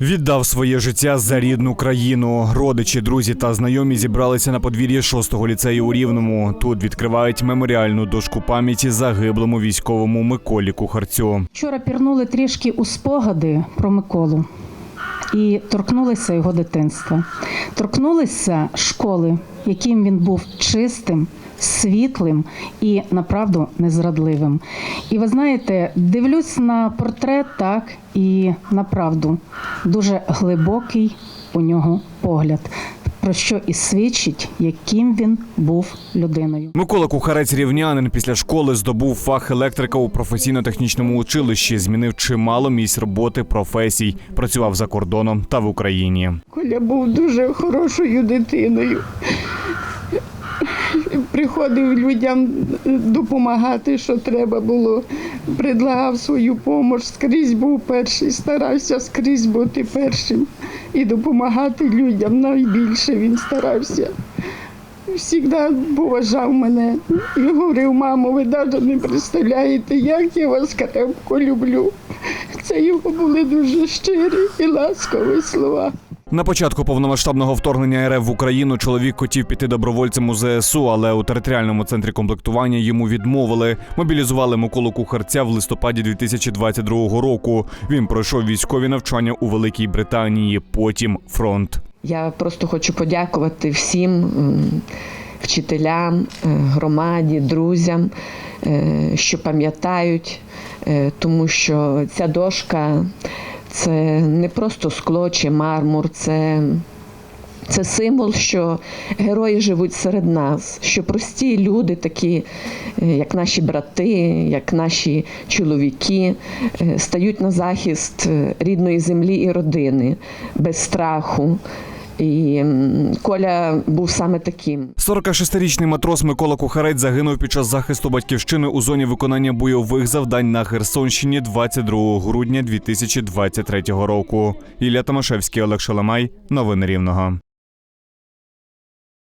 Віддав своє життя за рідну країну. Родичі, друзі та знайомі зібралися на подвір'ї 6-го ліцею у Рівному. Тут відкривають меморіальну дошку пам'яті загиблому військовому Миколі Кухарцю. Вчора пірнули трішки у спогади про Миколу і торкнулися його дитинства. Торкнулися школи, яким він був чистим, світлим і направду незрадливим. І ви знаєте, дивлюсь на портрет так і направду дуже глибокий у нього погляд, про що і свідчить, яким він був людиною. Микола Кухарець рівнянин після школи здобув фах електрика у професійно-технічному училищі. Змінив чимало місць роботи професій. Працював за кордоном та в Україні. Коля був дуже хорошою дитиною. Приходив людям допомагати, що треба було. Предлагав свою допомогу, скрізь був перший, старався скрізь бути першим і допомагати людям. Найбільше він старався. Всігда поважав мене і говорив, мамо, ви навіть не представляєте, як я вас крепко люблю. Це його були дуже щирі і ласкові слова. На початку повномасштабного вторгнення РФ в Україну чоловік хотів піти добровольцем у ЗСУ, але у територіальному центрі комплектування йому відмовили. Мобілізували Миколу Кухарця в листопаді 2022 року. Він пройшов військові навчання у Великій Британії. Потім фронт. Я просто хочу подякувати всім вчителям, е, громаді, друзям, е, що пам'ятають, е, тому що ця дошка це не просто скло чи мармур, це. Це символ, що герої живуть серед нас, що прості люди, такі е, як наші брати, як наші чоловіки, е, стають на захист е, рідної землі і родини без страху. І Коля був саме таким. 46-річний матрос Микола Кухарець загинув під час захисту батьківщини у зоні виконання бойових завдань на Херсонщині 22 грудня 2023 року. Ілля Томашевський, Олег Шаламай. Новини Рівного.